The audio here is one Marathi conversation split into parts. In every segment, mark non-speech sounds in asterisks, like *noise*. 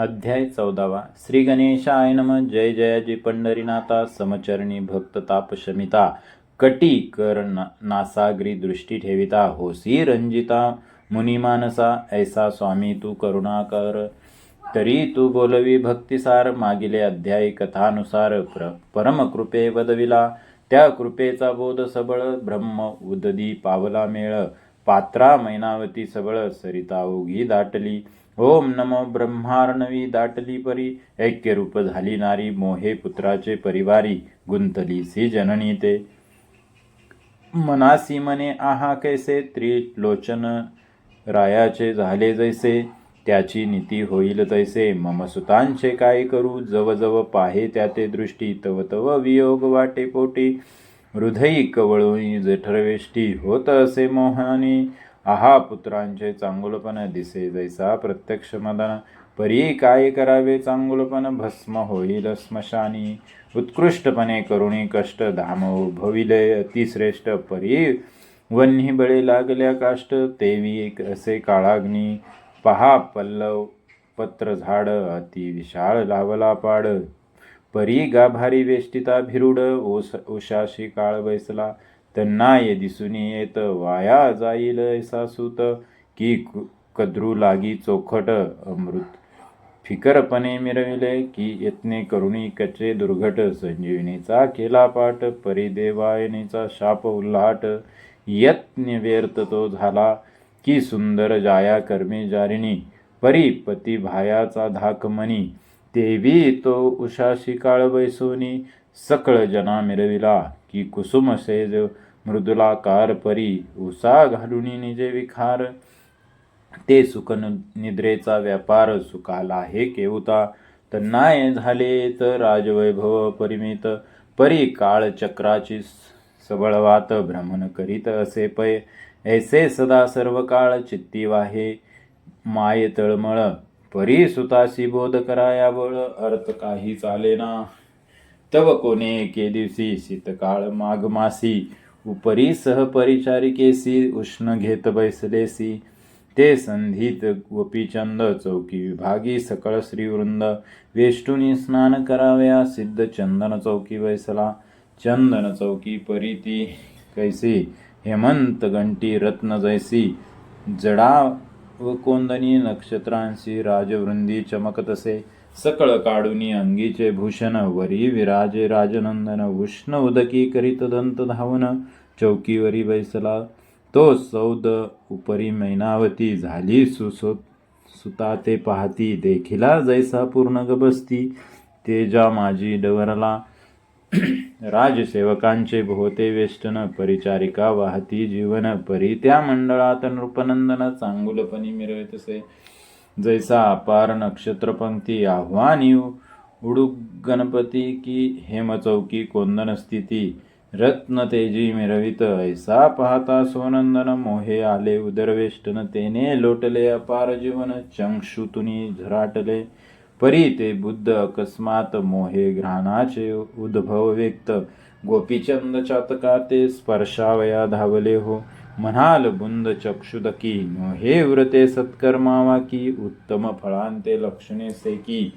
अध्याय चौदावा. श्री गणेशाय नम. जय जयाजी पंढरीनाथा. समचरणी भक्त तापशमिता. कटी कर ना- नासाग्री दृष्टी ठेविता. होसी रंजिता. मुनिमानसा ऐसा स्वामी तू करुणाकर तरी तू बोलवी भक्तिसार. मागिले अध्याय कथानुसार. प्र परमकृपे वदविला. त्या कृपेचा बोध सबळ. ब्रह्म उददी पावला मेळ. पात्रा मैनावती सबळ. सरिता ओघी दाटली. ओम नमो ब्रह्मार्णवी दाटली परी ऐक्यरूप झाली नारी मोहे पुत्राचे परिवारी गुंतली सी जननी ते. मनासी मने आहा कैसे त्रिलोचन रायाचे झाले जैसे त्याची नीती होईल तैसे मम सुतांचे काय करू जव जव पाहे त्या ते दृष्टी तव तव वियोग वाटे पोटी हृदयी कवळुनी जठरवेष्टी होत असे मोहानी आहा पुत्रांचे चांगुलपण दिसे जैसा प्रत्यक्ष मदन. परी काय करावे चांगुलपण? भस्म होईल स्मशानी. उत्कृष्टपणे करुणी कष्ट धाम भविले अतिश्रेष्ठ परी. वन्ही बळे लागल्या काष्ट तेवी एक असे काळाग्नी. पहा पल्लव पत्र झाड अति विशाळ लावला पाड. परी गाभारी वेष्टिता भिरुड ओस उशाशी काळ बैसला. त्यांना ये दिसून येत वाया जाईल सासूत की कद्रू लागी चोखट अमृत. फिकरपणे मिरविले की यत्ने करुणी कचे दुर्घट संजीवनीचा केला पाठ परिदेवायनीचा शाप उल्हाट. यत्न व्यर्थ तो झाला की सुंदर जाया कर्मे जारिणी परी पती भायाचा धाकमणी तेवी तो उषा काळ बैसोनी सकळ जना मिरविला. की कुसुम सेज मृदुलाकार परी उसा घालुनी निजे विखार। ते सुख निद्रेचा व्यापार सुखाला हे केवता। तन्नाय झाले तर राजवैभव परिमित। परी काळ चक्राची सबळवात भ्रमण करीत असे पै ऐसे सदा सर्व काळ चित्ती वाहे। माये तळमळ परी सुतासी बोध करायाबळ अर्थ काही चालेना। तव कोणे एके दिवशी शीतकाळ माघमासी उपरी सहपरिचारिकेसी उष्ण घेत बैसलेसी ते संधीत गोपीचंद चौकी विभागी सकळ श्रीवृंद वेष्टुनी स्नान कराव्या सिद्ध चंदन चौकी बैसला चंदन चौकी परिती कैसी हेमंत घंटी रत्न जैसी जडा व कोंदनी नक्षत्रांशी राजवृंदी चमकतसे सकळ काढूनी अंगीचे भूषण वरी विराजे राजनंदन उष्ण उदकी करीत दंत धावन चौकीवरी बैसला. तो सौद उपरी मैनावती झाली सुसो सुता ते पाहती देखिला जैसा पूर्ण गबसती. तेजा माझी डवरला. राजसेवकांचे भोवते वेष्टन परिचारिका वाहती जीवन परी. त्या मंडळात नृपनंदन चांगुलपणी मिरवितसे. जैसा अपार नक्षत्रपंक्ती आव्हान येऊ उडू गणपती की हेमचौकी कोंदन स्थिती रत्न तेजी मिरवित ऐसा पाहता सोनंदन मोहे आले उदरवेष्टन तेने लोटले अपार जीवन चंक्षुतुनी झराटले परी ते बुद्ध अकस्मात मोहे घ्राणाचे उद्भव व्यक्त गोपीचंद चातका ते स्पर्शावया धावले हो म्हणाल बुंद चक्षुदकी हे व्रते सत्कर्मावा की उत्तम फळांते लक्षणे सेकी.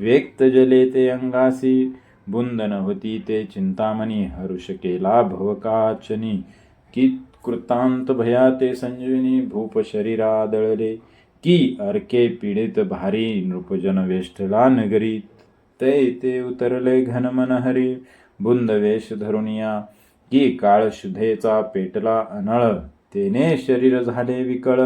व्यक्त जले ते अंगासी न होती ते चिंतामणी हरुष केला भवकाचनी. की कृतांत भया ते संजीवनी भूप शरीरा दळले. की अर्के पीडित भारी नृपजन वेष्टला नगरी ते ते उतरले घनमन हरी बुंद वेश धरुनिया. की काळ शुधेचा पेटला अनळ. तेने शरीर झाले विकळ.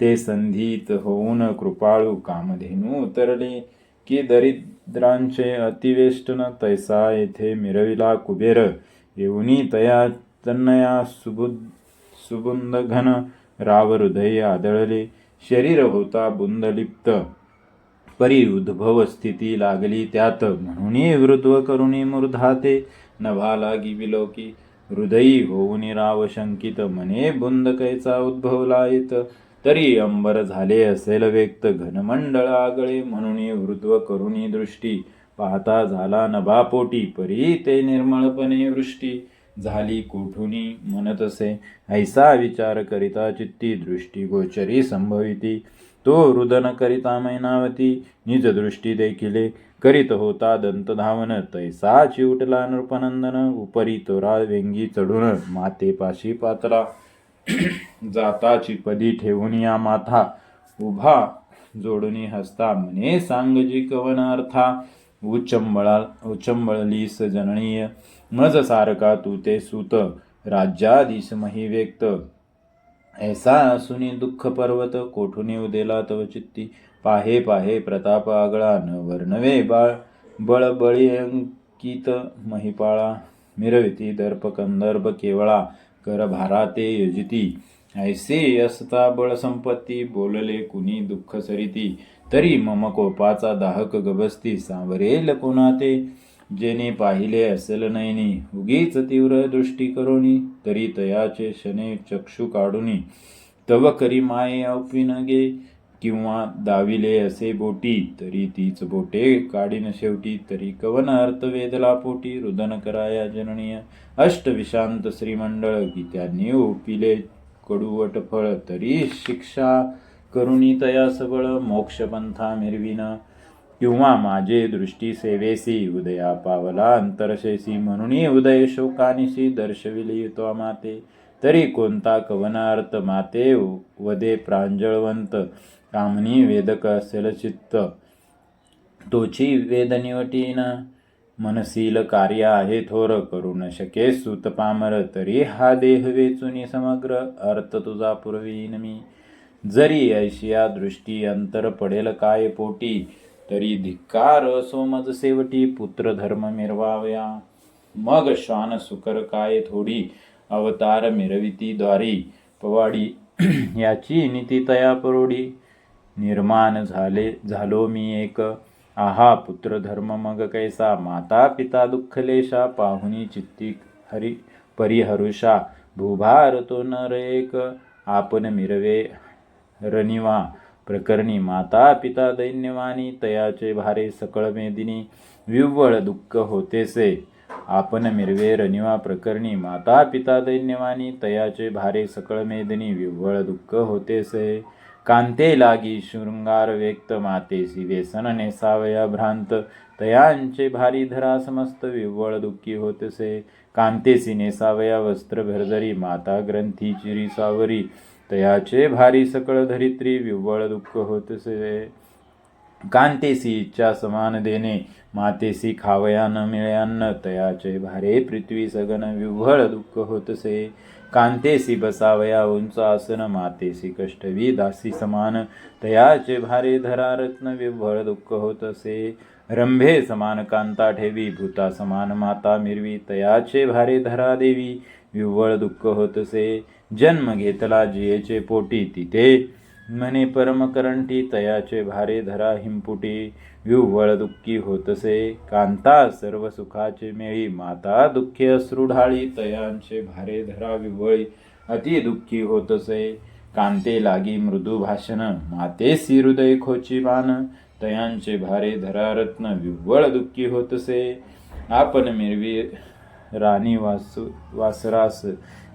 ते संधीत होऊन कृपाळू कामधेनू उतरले की दरिद्रांचे अतिवेष्टन तैसा येथे मिरविला कुबेर. येऊनी तया तन्नया सुबुद सुबुंद घन राव हृदय आदळले. शरीर होता बुंदलिप्त. परी उद्भव स्थिती लागली त्यात. म्हणून वृद्व करुणी मूर्धाते. नभा लागी विलोकी. हृदयी होऊन राव शंकित मने बुंदकैचा उद्भवला येत तरी अंबर झाले असेल व्यक्त घनमंडळ आगळे म्हणून वृद्व करुणी दृष्टी। पाहता झाला नभापोटी परी ते निर्मळपणे वृष्टी। झाली कोठुनी म्हणत असे ऐसा विचार करिता चित्ती दृष्टी गोचरी संभविती। तो रुदन करिता मैनावती निज दृष्टी देखिले। करीत होता दंत धावन तैसा चिवटला नृपनंदन उपरी तोरा व्यंगी चढून मातेपाशी पातला. जाताची पदी ठेवून या माथा उभा जोडणी हस्ता. म्हणे सांगजी कवन अर्था उचंबळा उचंबळली जननीय. मज सारका तू ते सुत राज्याधीश मही व्यक्त. ऐसा असुनी दुःख पर्वत कोठुनी उदेला तव चित्ती. पाहे पाहे प्रताप आगळा न वर्णवे बाळ बळबळी अंकित महिपाळा मिरविती दर्प कंदर्भ केवळा कर भारा ते यजिती. ऐसे असता बळ संपत्ती बोलले कुणी दुःख सरिती. तरी मम कोपाचा दाहक गबस्ती सांवरेल कोणा ते जेने पाहिले असेल नयनी उगीच तीव्र दृष्टी करोनी तरी तयाचे शने चक्षु काढुनी. तव करी माये औपिनगे किंवा दाविले असे बोटी तरी तीच बोटे काढीन शेवटी तरी कवन अर्थ वेदला पोटी रुदन कराया जननीय अष्टविशांत श्रीमंडळ की त्यांनी ओपिले कडुवट फळ तरी शिक्षा करुणी तया सबळ मोक्षपंथा मिरविन. किंवा माझे दृष्टी सेवेसी उदया पावला अंतरशेसी म्हणून उदय शोकानिशी दर्शविली तो माते. तरी कोणता कवनार्थ माते वदे प्रांजळवंत कामनी वेदक असेल चित्त तोची वेदनिवटीन मनसील कार्य आहे थोर करू न शके सुत पामर तरी हा देह वेचुनी समग्र अर्थ तुझा पुरवीन मी. जरी ऐशिया दृष्टी अंतर पडेल काय पोटी तरी धिक्कार असो मज सेवटी पुत्र धर्म मिरवाव्या. मग श्वान सुकर काय थोडी अवतार मिरविती द्वारी. पवाडी याची नीती तया परोडी. निर्माण झाले झालो मी एक. आहा पुत्र धर्म मग कैसा? माता पिता दुःखलेशा पाहुनी चित्ती हरी परिहरुषा भूभार तो नर एक आपण मिरवे रनिवा. प्रकरणी माता पिता दैन्यवानी तयाचे भारे सकळ मेदिनी. विव्वळ दुःख होतेसे. आपण मिरवे रनिवा प्रकरणी माता पिता दैन्यवानी तयाचे भारे सकळ मेदिनी. विव्वळ दुःख होतेसे. कांते लागी शृंगार व्यक्त मातेसी व्यसन नेसावया भ्रांत. तयांचे भारी धरा समस्त विव्वळ दुःखी होतसे. कांतेसी नेसावया वस्त्र भरजरी माता ग्रंथी चिरी सावरी. तयाचे भारी सकळ धरित्री विव्वळ दुःख होतसे. कांतेसी इच्छा समान देणे मातेसी खावया न तयाचे भारे पृथ्वी सगन विव्हळ दुःख होतसे. कांतेसी बसावया उंच आसन मातेसी कष्टवी दासी समान तयाचे भारे धरा रत्न विभळ दुःख होत असे रंभे समान कांता ठेवी भूता समान माता मिरवी तयाचे भारे धरा देवी विव्वळ दुःख होतसे. जन्म घेतला जियेचे पोटी तिथे. म्हणे परमकरंटी तयाचे भारे धरा हिंपुटी विव्वळ दुःखी होतसे कांता सर्व सुखाचे मेळी माता दुःखी अश्रुढाळी तयांचे भारे धरा विव्वळी अति दुःखी होतसे कांते लागी मृदू भाषण मातेसी हृदय खोची मान तयांचे भारे धरा रत्न विव्वळ दुःखी होतसे आपण मिरवी राणी वासु वासरास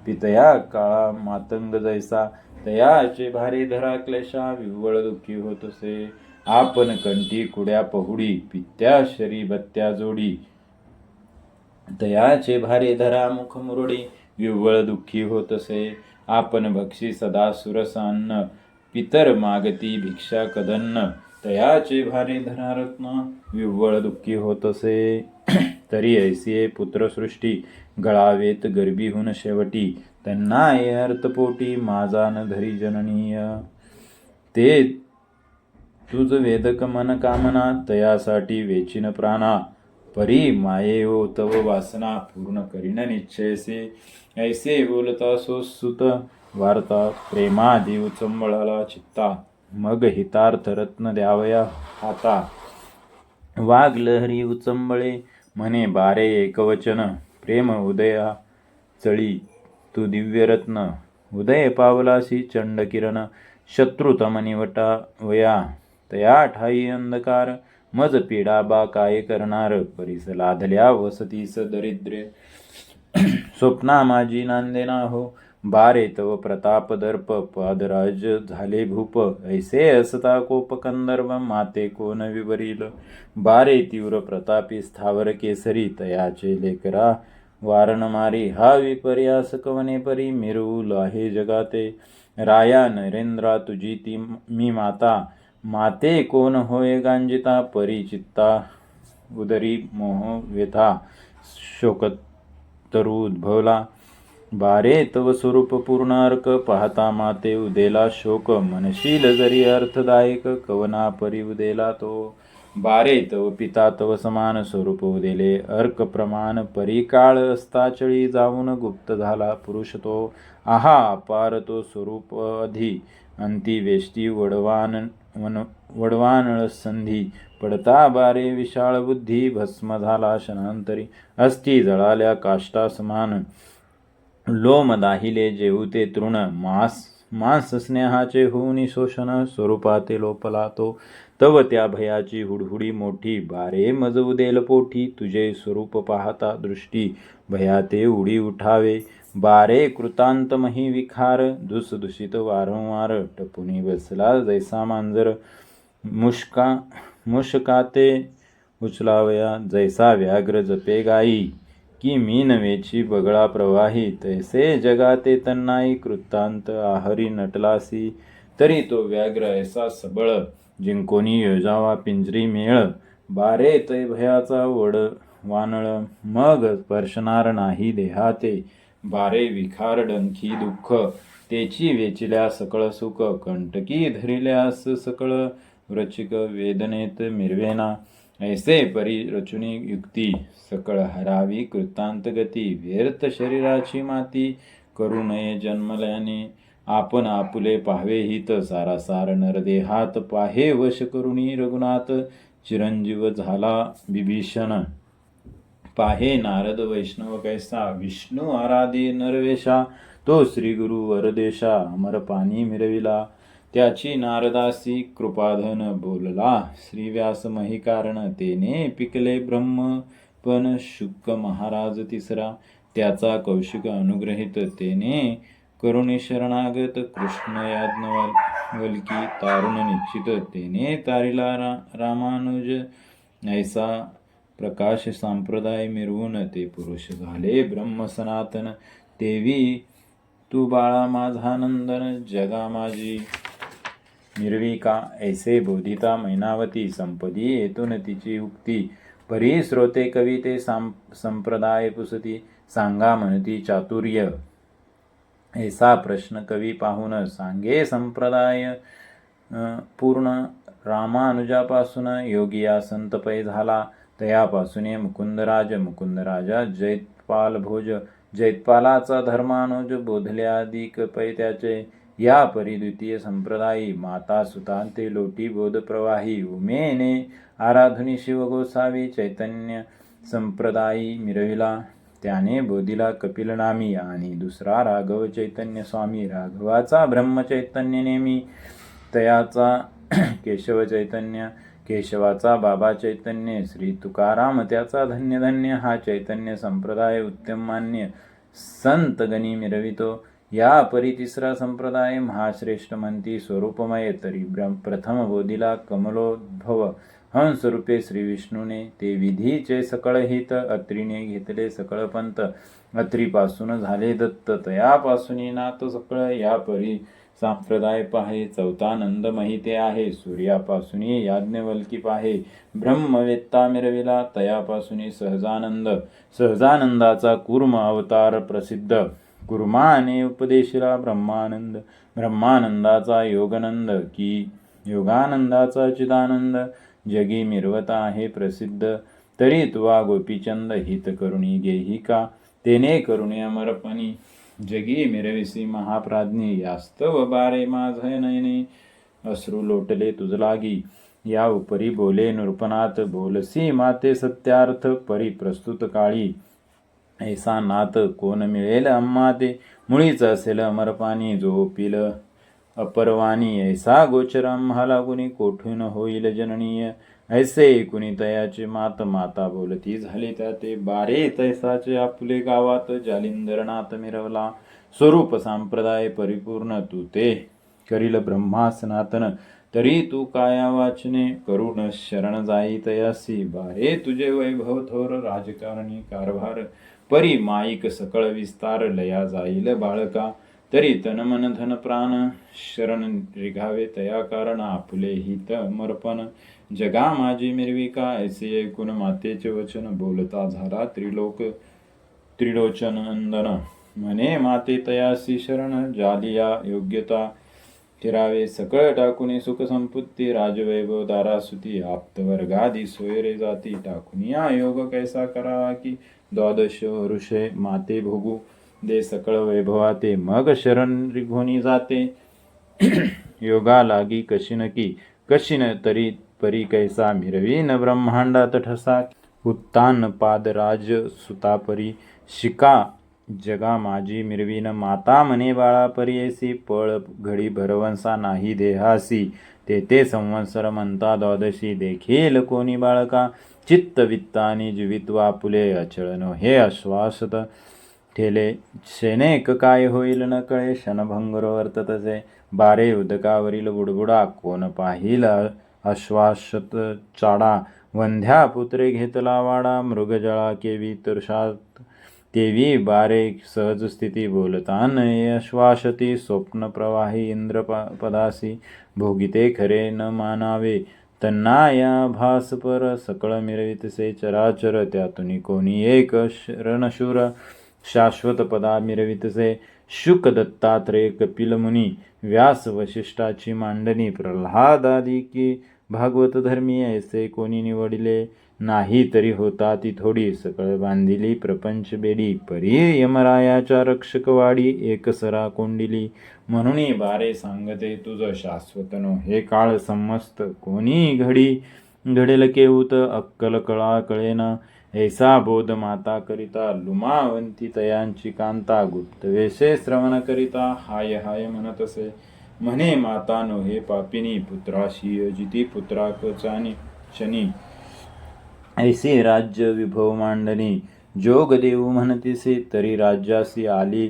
पितया काळा मातंग जैसा तयाचे भारे धरा क्लेशा विव्वळ दुःखी होत असे आपण कंठी कुड्या पहुडी पित्या शरी बत्त्या जोडी. तयाचे भारे धरा मुख मुरडी विव्वळ दुःखी होत असे आपण भक्षी सदा सुरसान्न पितर मागती भिक्षा कदन्न. तयाचे भारे धरा रत्न विव्वळ दुःखी होत असे *clears throat* तरी ऐसी पुत्रसृष्टी गळावेत गर्भीहून शेवटी. त्यांना ये अर्थपोटी माझा न धरी जननीय. ते तुझ वेदक मन कामना तयासाठी वेचिन प्राणा. परी माये हो तव वासना पूर्ण करीन निश्चयसे. ऐसे बोलता सो सुत वार्ता प्रेमादी उचंबळाला चित्ता. मग हितार्थ रत्न द्यावया हाता. वाघ लहरी उचंबळे म्हणे बारे एकवचन. प्रेम उदया चळी. तू दिव्यरत्न। उदय पावलासी चंड किरण शत्रुतम निवटा वया। तया ठाई अंधकार। मज पीडा बा काय करणार? परिस लाधल्या वसतीस दरिद्र स्वप्ना माझी नांदेना हो बारे तव प्रताप दर्प। पादराज झाले भूप। ऐसे असता कोप कंदर्व। माते कोण विवरील? बारे तीव्र प्रतापी स्थावर केसरी। तयाचे लेकरा वारण मारी हा विपर्यास कवने परी? मिरवूल आहे जगाते. राया नरेंद्रा तुझी ती मी माता. माते कोण होय गांजिता? परिचित्ता उदरी मोह व्यथा. शोकतरू उद्भवला. बारे तव स्वरूप पूर्णार्क पाहता माते उदेला शोक. मनशील जरी अर्थदायक कवना परी उदेला तो? बारे तव पिता तव समान स्वरूप दिले. अर्क प्रमाण परिकाळ असताचळी जाऊन गुप्त झाला पुरुष तो. आहा अपार तो स्वरूप अधि. अंती वेष्टी वडवान वन वडवानळ संधी. पडता बारे विशाळ बुद्धी भस्म झाला शनांतरी अस्थि जळाल्या काष्टा समान. लोम दाहिले जेवते तृण. मास मांस स्नेहाचे होऊनी शोषण स्वरूपाते लोपला तो. तव त्या भयाची हुडहुडी मोठी. बारे मजवू देल पोठी तुझे स्वरूप पाहता दृष्टी. भयाते उडी उठावे. बारे कृतांत मही विखार. दुसदूषित वारंवार. टपुनी बसला जैसा मांजर. मुष्का मुष्काते उचलावया. जैसा व्याघ्र जपे गाई. की मी नवेची बगळा प्रवाही. तैसे जगाते तन्नाई. कृतांत आहरी नटलासी. तरी तो व्याघ्र ऐसा सबळ. जिंकोनी योजावा पिंजरी मेळ. बारे तै भयाचा वड वानळ मग स्पर्शणार नाही देहाते. बारे विखार डंखी दुःख तेची वेचिल्या सकळ सुख कंटकी धरिल्यास सकळ रचिक वेदनेत मिरवेना. ऐसे परी रचुनी युक्ती सकळ हरावी कृतांत गती व्यर्थ शरीराची माती करू नये जन्मल्याने. आपण आपुले पाहावे हित सारासार नरदेहात पाहे वश करुणी रघुनाथ. चिरंजीव झाला बिभीषण पाहे नारद वैष्णव कैसा विष्णू आराधी नरवेशा. तो श्री गुरु वरदेशा अमर पाणी मिरविला. त्याची नारदासी कृपाधन बोलला. श्रीव्यास मही कारण तेने पिकले ब्रह्म पण शुक महाराज तिसरा. त्याचा कौशिक अनुग्रहित तेने करुणी शरणागत कृष्ण याज्ञवल्की तारुण निश्चित तेने तारिला रा रामानुज ऐसा प्रकाश संप्रदाय मिरवून ते पुरुष झाले ब्रह्म सनातन देवी तू बाळा माझा नंदन जगा माझी. निर्विका ऐसे बोधिता मैनावती संपदी येतून तिची उक्ती. परी श्रोते कविते सां संप्रदाय पुसती सांगा म्हणती चातुर्य. ऐसा प्रश्न कवी पाहून सांगे संप्रदाय पूर्ण रामानुजापासून योगिया संतपय झाला. तयापासून मुकुंदराज मुकुंदराजा जैतपाल भोज जैतपालाचा धर्मानुज बोधल्यादिक पै त्याचे या परिद्वितीय संप्रदायी माता सुतांते लोटी बोध प्रवाही. उमेने आराधुनी शिव गोसावी चैतन्य संप्रदायी मिरविला. त्याने बोधिला कपिलनामी आणि दुसरा राघव चैतन्य स्वामी. राघवाचा ब्रह्मचैतन्य नेमी तयाचा *clears throat* केशव चैतन्य केशवाचा बाबा चैतन्य श्री तुकाराम त्याचा धन्य धन्य हा चैतन्य संप्रदाय उत्तम मान्य. संत गणी मिरवितो या परी तिसरा संप्रदाय महाश्रेष्ठ म्हणती स्वरूपमय तरी ब्रह्म प्रथम बोधिला कमलोद्भव. हंस रूपे श्री विष्णूने ते विधीचे सकळ हित अत्रीने घेतले सकळ पंत. अत्रीपासून झाले दत्त. तयापासून नात सकळ या परी सांप्रदाय पाहे. चौथानंद महिते आहे सूर्यापासून याज्ञवल्की पाहे. ब्रह्मवेत्ता मिरविला तयापासून सहजानंद. सहजानंदाचा कुर्म अवतार प्रसिद्ध. कुर्माने उपदेशिला ब्रह्मानंद. ब्रह्मानंदाचा योगनंद. की योगानंदाचा चिदानंद. जगी मिरवता आहे प्रसिद्ध. तरी तुवा गोपीचंद हित करुणी गेही का? तेने करुणी अमरपणी. जगी मिरविसी महाप्राज्ञी यास्तव बारे माझ नयने. अश्रू लोटले तुझलागी या उपरी बोले नृपनाथ बोलसी माते सत्यार्थ परी प्रस्तुत काळी. ऐसा नात कोण मिळेल अम्मा ते? मुळीच असेल अमरपाणी जो पिलं अपरवानी ऐसा गोचर आम्हाला कुणी कोठून होईल जननीय। ऐसे कुणी तयाचे मात माता बोलती झाली त्या ते बारे तैसाचे आपले गावात जालिंदरनाथ मिरवला। स्वरूप संप्रदाय परिपूर्ण तू ते करील ब्रह्मासनातन। तरी तू काया वाचने करुण शरण जाई तयासी। बारे तुझे वैभव थोर राजकारणी कारभार परी माईक सकळ विस्तार लया जाईल बाळका। तरी तन मन धन प्राण शरण रिघावे तया कारण आपुले हित मर्पण. जगा माझी मिरविका ऐसे ऐकून मातेचे वचन बोलता झाला त्रिलोक त्रिलोचन नंदन म्हणे माते तयासी शरण जालिया योग्यता फिरावे सकळ टाकुनी सुख संपत्ती राजवैभव दारासुती आप्त वर्गादी सोयरे जाती. टाकुनी योग कैसा करावा की द्वादश ऋषे माते भोगू. दे सकळ वैभवाते. मग शरण रिघोनी जाते. योगा लागी कशी की? कशी न तरी परी कैसा? मिरवीन ब्रह्मांडात ठसा. उत्तान पादराज सुतापरी शिका जगा माझी मिरवीन. माता मने बाळा परियसी पळ घडी भरवंसा नाही देहासी. ते ते संवत्सर म्हणता द्वादशी. देखील कोणी बाळका? चित्त वित्तानी जीवित्वा पुले अचळनो. हे आश्वासत ठेले शेनेक काय होईल न कळे क्षणभंगर वर्ततसे बारे उदकावरील बुडबुडा कोण पाहिल आश्वासत चाडा. वंध्या पुत्रे घेतला वाडा मृगजळा केवी तुर्षात तेवी बारे सहज स्थिती बोलतान अश्वासती स्वप्न प्रवाही इंद्र प- पदासी. भोगिते खरे न मानावे. तन्ना या भासपर सकळ मिरवितसे चराचर त्यातून कोणी एक रणशूर शाश्वत पदा मिरवितसे शुक दत्तात्रेय कपिल मुनी व्यास वशिष्ठाची मांडणी प्रल्हादादी की भागवत धर्मी ऐसे कोणी निवडिले? नाही तरी होता ती थोडी सकळ बांधिली प्रपंच बेडी. परी यमरायाच्या रक्षकवाडी एकसरा कोंडिली. म्हणून बारे सांगते तुझं शाश्वतनो हे काळ समस्त कोणी घडी? घडेल केऊत अक्कल कळा कळेना ऐसा बोध माता करिता लुमावंती तयांची कांता गुप्तवेशे श्रवण करिता हाय हाय म्हणत असे म्हणे माता नो हे पापिनी पुत्राशी अजिती पुत्रा कचानी शनी. ऐसे राज्य विभव मांडणी जोग देऊ म्हणतीसे तरी राज्यासी आली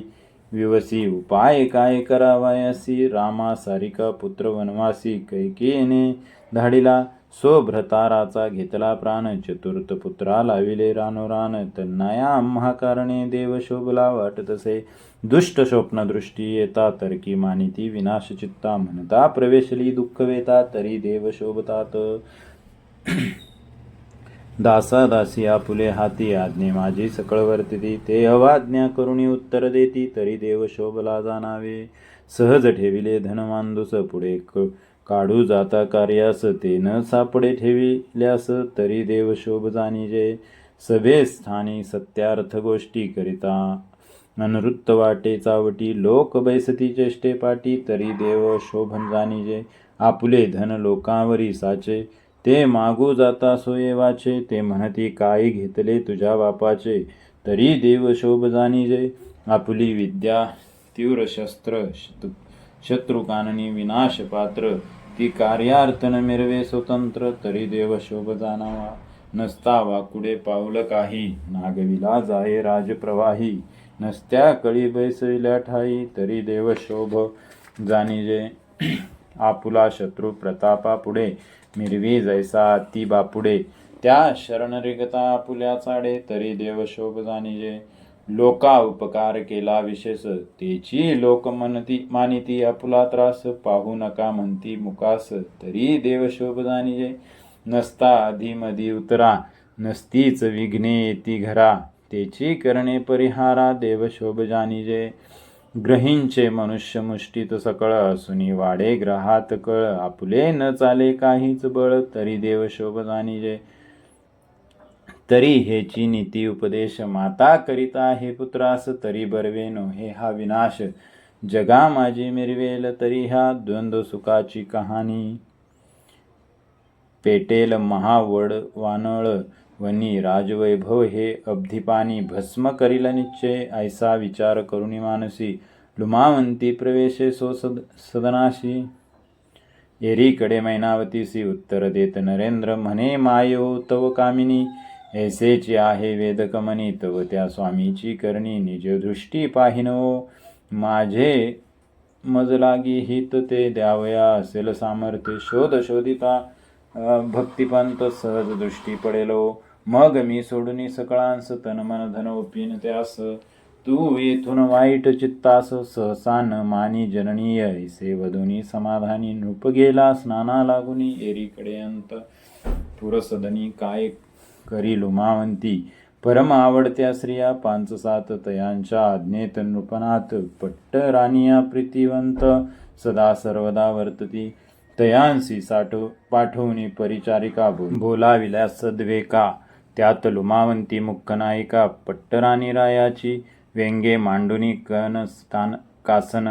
विवसी. उपाय काय करावायासी रामा सारिका पुत्र वनवासी कैकेने धाडिला. स्वभ्रताराचा घेतला प्राण चतुर्थ पुत्रा लाविले रानोरान तन्नाया आम्हा कारणे देव शोभला वाटतसे दुष्ट स्वप्न दृष्टी येता तरकी मानिती विनाश चित्ता म्हणता प्रवेशली दुःख वेता तरी देव शोभतात. *clears throat* दासा दासी आपुले हाती आज्ञे माझी सकळ वर्तिती ते अवाज्ञा करुणी उत्तर देती तरी देव शोभला जाणावे. सहज ठेविले धनमांदुस पुढे क- काढू जाता कार्यास ते न सापडे ठेविल्यास तरी देव शोभ जाणीजे. सभे स्थानी सत्यार्थ गोष्टी करिता. अनवृत्त वाटे चावटी लोक बैसती चेष्टे पाटी तरी देव शोभन जाणीजे. आपुले धन लोकांवरी साचे. ते मागू जाता सोये वाचे. ते म्हणती काही घेतले तुझ्या बापाचे. तरी देव शोभ जाणीजे. आपुली विद्या तीव्र शस्त्र शत्रुकाननी विनाश पात्र ती कार्यार्थन मिरवे स्वतंत्र तरी देव शोभ जाणावा. नसता वाकुडे पावलं काही. नागविला जाये राजप्रवाही. नसत्या कळी बैसविल्या ठाई तरी देव शोभ जाणीजे. आपुला शत्रू प्रतापा पुढे. मिरवी जैसा ती बापुडे त्या शरण रिगता आपुल्या चाडे तरी देव शोभ जाणीजे. लोका उपकार केला विशेष. तेची लोक म्हणती मानिती आपुला त्रास पाहू नका म्हणती मुकास. तरी देव शोभदानी नसता आधी उतरा. नसतीच विघ्ने येती घरा. तेची करणे परिहारा देव शोभ जाणीजे ग्रहींचे मनुष्य मुष्टीत सकळ. असुनी वाडे ग्रहात कळ. आपुले न चाले काहीच बळ. तरी देव शोभ जाणीजे तरी हेची नीती उपदेश माता करिता हे पुत्रास तरी बरवेनो हे हा विनाश. जगा माझी मिरवेल तरी ह्या द्वंद्व सुखाची कहाणी. पेटेल महावड वानळ वनी राजवैभव हे अब्धिपानी भस्म करील निश्चय ऐसा विचार करुणी मानसी. लुमावंती प्रवेशे सो सद सदनाशी. एरीकडे मैनावतीसी उत्तर देत नरेंद्र म्हणे मायो तव कामिनी ऐसेची आहे वेदकमनी तव त्या स्वामीची करणी निज दृष्टी पाहिनो. माझे मज लागी हित ते द्यावया असेल सामर्थ्य शोध शोधिता. भक्तिपंत सहज दृष्टी पडेलो. मग मी सोडून सकळांस तन मन धन ओपिन त्यास. तू येथून वाईट चित्तास सहसा न मानी जननीय. ऐसे वधुनी समाधानी नृप गेला स्नाना लागुनी एरीकडे अंत. पुरसदनी काय करी लुमावंती परम आवडत्या स्त्रिया पांच सात तयांच्या आज्ञेत नृपनाथ पट्ट रानिया प्रीतिवंत सदा सर्वदा वर्तती. तयांसी साठो पाठवणी परिचारिका बोलाविल्या सद्वेका. त्यात लुमावंती मुख्य नायिका पट्टराणी रायाची व्यंगे मांडुनी कन स्थान कासन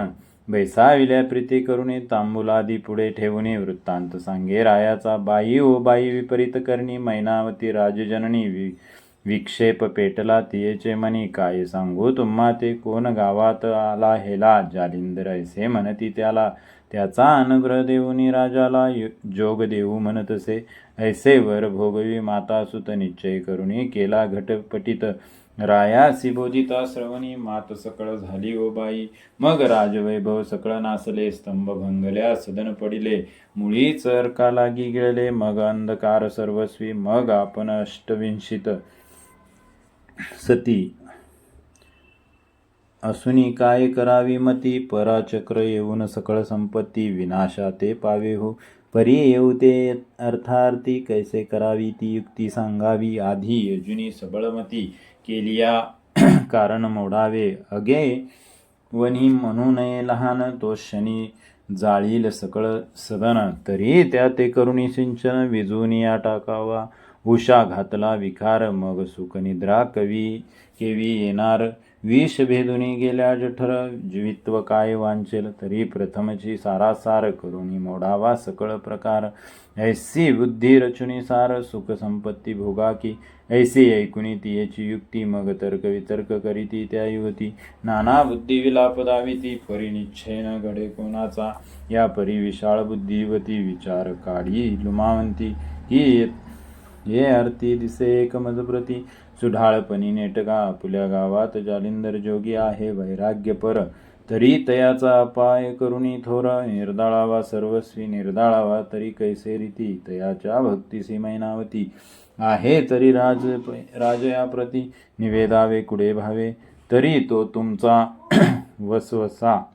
बैसाविल्या प्रीती करुणे तांबुलादी पुढे ठेवणे वृत्तांत सांगे. रायाचा बाई ओ बाई विपरीत करणी मैनावती राजजननी वि विक्षेप पेटला तियेचे मनी. काय सांगू तुम्हा ते? कोण गावात आला हेला? जालिंदर ऐसे म्हणती त्याला. त्याचा अनुग्रह देऊनी राजाला जोग देऊ म्हणतसे ऐसे वर भोगवी माता सुत निश्चय करुणी केला घटपटीत. राया बोधिता श्रवणी मात सकळ झाली ओ बाई. मग राजवैभव सकळ नासले स्तंभ भंगल्या सदन पडिले. मुळी चरका लागी गेले मग अंधकार सर्वस्वी मग आपण अष्टविंशित सती. असुनी काय करावी मती? पराचक्र येऊन सकळ संपत्ती विनाशा ते पावे हो. परी येऊ ते अर्थार्थी कैसे करावी ती युक्ती सांगावी? आधी यजुनी सबळमती केलिया *clears throat* कारण मोडावे. अगे वनी म्हणू नये लहान तो शनी जाळील सकळ सदन. तरी त्या ते करुणी सिंचन विजूनिया टाकावा. उषा घातला विकार मग सुखनिद्रा कवी केवी येणार. विष भेदुनी गेल्या जठर जीवित्व काय वांचेल तरी प्रथमची सारासार करुणी मोडावा सकळ प्रकार. ऐसी बुद्धी रचुनी सार सुख संपत्ती भोगा की ऐसी ऐकुनी याची युक्ती मग तर्क वितर्क करीती त्या युवती. नाना बुद्धी विलाप दाविती परिनिच्छेन घडे कोणाचा? या परी विशाळ बुद्धिवती विचार काढी लुमावंती. ही ये अर्थी दिसे एक मजप्रती सुढाळपणी नेटका आपुल्या गावात जालिंदर जोगी आहे वैराग्य पर. तरी तयाचा अपाय करुणी थोर निर्दाळावा सर्वस्वी निर्दाळावा तरी कैसे रीती? तयाच्या भक्ती सीमैनावती. आहे तरी राज राजयाप्रती निवेदावे कुडे भावे? तरी तो तुमचा *clears throat* वसवसा.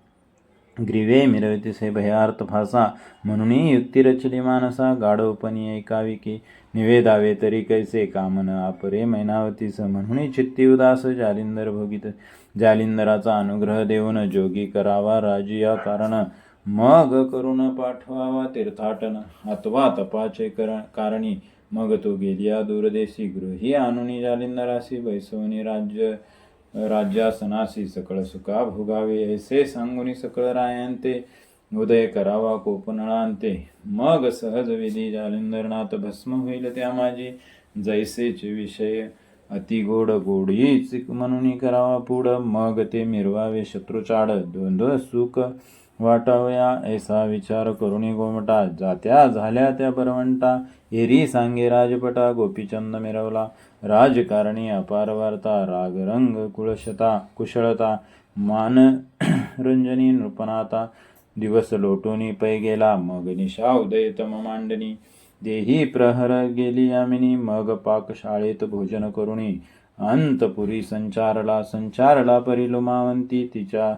ग्रीवे मिरवितिसे भयार्थ फासा म्हणूनही युक्ती रचली मानसा. गाढवपणी ऐकावी की निवेदावे तरी कैसे कामन आपरे मैनावतीस. म्हणूनही चित्ती उदास जालिंदर भोगीत. जालिंदराचा अनुग्रह देऊन जोगी करावा. राजिया कारण. मग करून पाठवावा तीर्थाटन. अथवा तपाचे कर कारणी. मग तो गेलिया दूरदेशी गृही आणुनी जालिंदरासी बैसवनी राज्य राज्यासनासी सकळ सुखा भोगावे ऐसे सांगुनी सकळ रायांते उदय करावा कोपनळांते मग सहज विधी जालिंदरनाथ भस्म होईल त्या माझी जैसेचे विषय अति गोड गोडीच म्हणून करावा पुढ मग ते मिरवावे शत्रुचाड द्वंद्व सुख वाटावया ऐसा विचार करुणी गोमटा. जात्या झाल्या त्या परवंटा एरी सांगे राजपटा गोपीचंद मिरवला. राजकारणी अपार वार्ता रागरंग कुळशता कुशळता. मान *clears throat* रंजनी नृपनाता. दिवस लोटोनी पै गेला मग निशा उदयतम मांडणी देही प्रहर गेली यामिनी मग पाकशाळेत भोजन करुणी. अंतपुरी संचारला संचारला परिलुमावंती तिच्या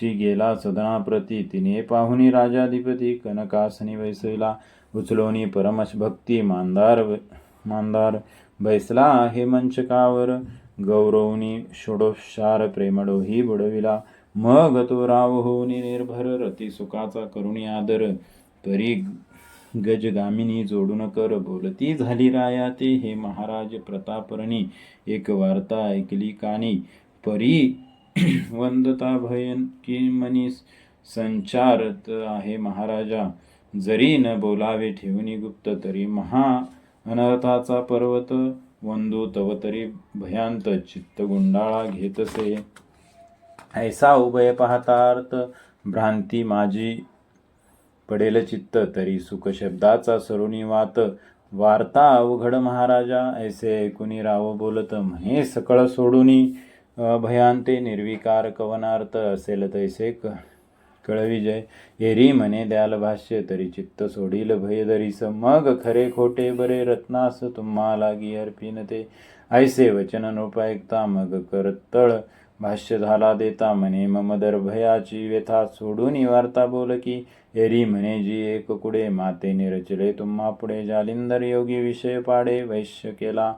ची गेला सदनाप्रती तिने पाहुनी राजाधिपती कनकासनी वैसविला उचलोनी परमश भक्ती मांदार मांदार बैसला हे मंचकावर गौरवनी षोडोशार प्रेमडोही बुडविला. मग तो राव होऊनी निर्भर रती सुखाचा करुणी आदर तरी गजगामिनी जोडून कर बोलती झाली राया ते हे महाराज प्रतापरणी एक वार्ता ऐकली कानी. परी *clears throat* वंदता भयन की मनी संचारत आहे महाराजा. जरी न बोलावे ठेवणी गुप्त तरी महा अनर्थाचा पर्वत वंदू तव तरी भयांत चित्त गुंडाळा घेतसे. ऐसा उभय पाहतार्थ भ्रांती माझी पडेल चित्त तरी सुख शब्दाचा सरुणी वात. वार्ता अवघड महाराजा ऐसे ऐकुनी राव बोलत म्हणे सकळ सोडूनी. भयांते निर्विकार कवनार्थ असेल तैसे क कळविजय. एरी म्हणे द्याल भाष्य तरी चित्त सोडील भयदरीस मग खरे खोटे बरे रत्नास तुम्हा लागी अर्पिन ते ऐसे वचन नृपायकता मग करतळ भाष्य झाला देता म्हणे ममदर भयाची व्यथा सोडून वार्ता बोल की. एरी म्हणे जी एक कुडे माते निरचले तुम्हा पुढे जालिंदर योगी विषय पाडे वैश्य केला.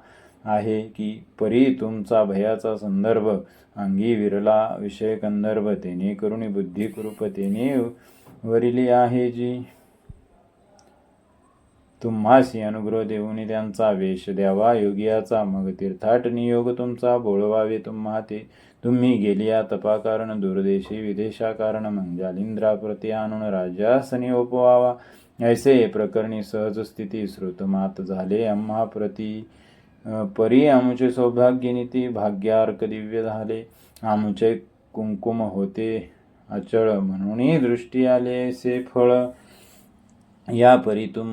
आहे की परी तुमचा भयाचा संदर्भ अंगी विरला विषय कंदर्भ तेने करुणी बुद्धी कृप तेने वरिली आहे जी. तुम्हासी अनुग्रह देऊन त्यांचा वेश द्यावा योगियाचा मग तीर्थाट नियोग तुमचा बोळवावे तुम्हा ते तुम्ही गेलिया तपा कारण दुर्देशी विदेशा कारण मंजालिंद्रा आणून राजासनी ओपवावा. ऐसे प्रकरणी सहज स्थिती श्रुतमात झाले आम्हा प्रती परी आमुचे सौभाग्यनी ती भाग्यार्क दिव्य झाले. आमुचे कुंकुम होते अचळ म्हणून दृष्टी आले से फळ. या परी तुम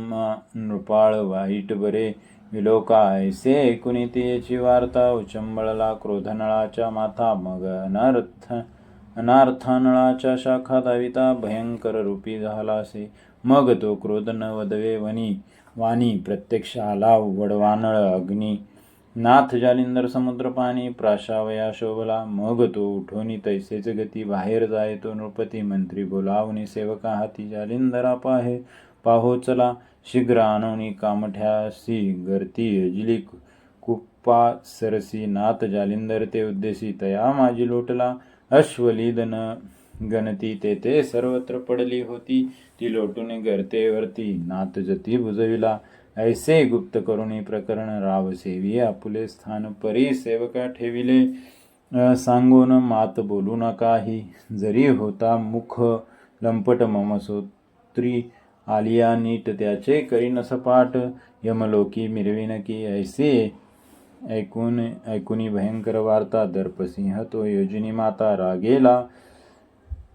नृपाळ वाईट बरे. विलोका ऐसे ऐकुनी येते वार्ता. उचंबळला क्रोधनळाच्या माथा मग अनर्थ अनार्थानळाच्या शाखा दाविता भयंकर रूपी झाला असे. मग तो क्रोध न वदवे वनी. वाणी प्रत्यक्ष आला वडवानळ अग्नी. नाथ जालिंदर समुद्र पाणी प्राशावया शोभला. मग तो उठोनी तैसेच गती बाहेर जाय तो नृपती मंत्री बोलावनी सेवका हाती जालिंदरा पाहे पाहोचला शीघ्र आणवणी कामठ्यासी गर्ती अजिली कुप्पा सरसी. नाथ जालिंदर ते उद्देशी तया माझी लोटला. अश्वलीदन गणती तेथे सर्वत्र पडली होती. ती लोटून गर्तेवरती नात जती बुजविला ऐसे गुप्त करुणी प्रकरण राव सेवी आपुले स्थान परी सेवका ठेविले. सांगून मात बोलू नकाही जरी होता मुख लंपट ममसोत्री आलिया नीट त्याचे करीन सपाट यमलोकी मिरविन की ऐसे ऐकून ऐकुनी भयंकर वार्ता. दर्पसिंह तो योजिनी माता रागेला.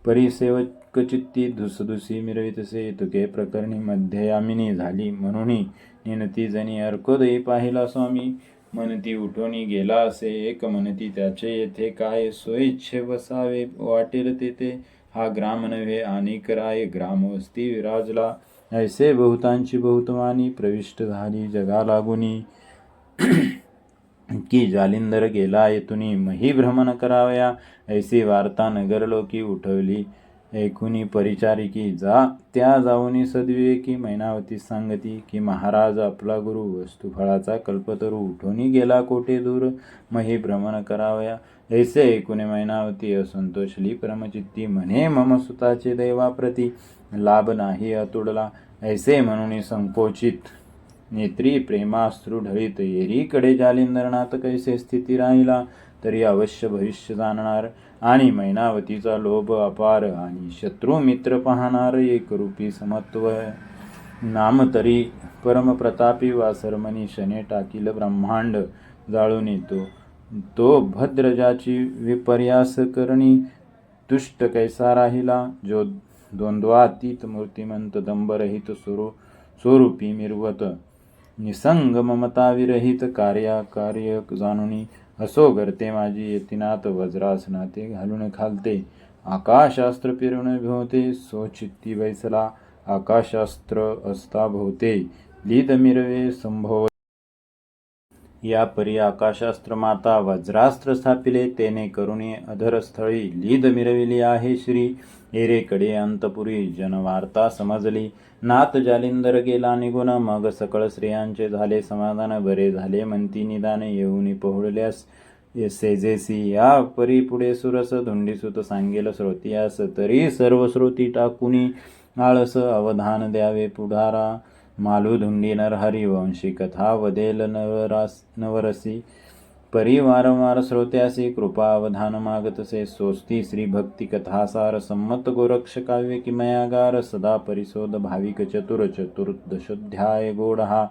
परिसेवक चित्ती धुसधुसी मिरवितसे तुके प्रकरणी मध्ययामिनी झाली म्हणूनही निनती जणी अर्कोदयी पाहिला स्वामी. मनती उठोनी गेला असे एक मनती त्याचे येथे काय सोयीच्छे बसावे वाटेल तेथे. हा ग्राम नव्हे आणि कराय ग्रामवस्ती विराजला. ऐसे बहुतांची बहुतमानी प्रविष्ट झाली जगा लागुनी की जालिंदर गेला येथुनी मही भ्रमण करावया ऐसी वार्ता नगरलोकी उठवली. ऐकुनी परिचारिकी जा. त्या जाऊनी सद्विवेकी मैनावती सांगती की महाराज आपला गुरु वस्तुफळाचा कल्पतरू उठोनी गेला कोठे दूर? मही भ्रमण करावया. ऐसे ऐकुने मैनावती असंतोषली परमचित्ती म्हणे मम सुताचे दैवाप्रती लाभ नाही अतुडला. ऐसे म्हणून संकोचित नेत्री प्रेमाश्रू ढळीत येरीकडे जालिंदरनाथ कैसे स्थिती राहिला? तरी अवश्य भविष्य जाणणार. आणि मैनावतीचा लोभ अपार आणि शत्रू मित्र पाहणार एकरूपी समत्व. नाम तरी परमप्रतापी वासरमणी शने टाकील ब्रह्मांड जाळून येतो. तो भद्रजाची विपर्यास करणी तुष्ट कैसा राहिला? जो द्वंद्वातीत मूर्तिमंत दंबरहित स्वरू स्वरूपी मिरवत निसंग ममता विरहित कार्याकार्य जाणुनी असो करते माझी यतिनाथ वज्रासनाते घालून खालते. आकाशास्त्र फिरून भोवते सोचित्ती बैसला आकाशास्त्र असता भोवते लीद मिरवे संभव या परी आकाशास्त्र माता वज्रास्त्र स्थापिले तेने करुणे अधरस्थळी लीद मिरविली आहे श्री. एरेकडे अंतपुरी जनवार्ता समजली. नात जालिंदर गेला निघून मग सकळ स्त्रियांचे झाले समाधान. बरे झाले म्हणती निदान येऊन पोहळल्यास सेजेसी. या परी पुढे सुरस धुंडीसुत सांगेल श्रोतियास तरी सर्व श्रोती टाकुनी आळस अवधान द्यावे पुढारा. मालुधुंडी नरहरी वंशी कथा वदेल नवरास। नवरसी परी वारंवार श्रोत्यासी कृपावधान मागतसे सोस्ती श्री भक्ती कथासार संमत गोरक्ष काव्य किमयागार सदा परिशोध भाविक चतुर चतुर्दशोध्याय गोड हा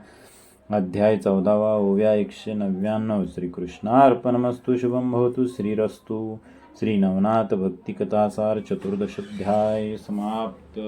अध्याय चौदावा ओव्या एकशे नव्याण्णव। श्रीकृष्णार्पणमस्तु शुभम भवतु श्रीरस्तु। श्री नवनाथ भक्तिकथासार चतुर्दशोध्याय समाप्त।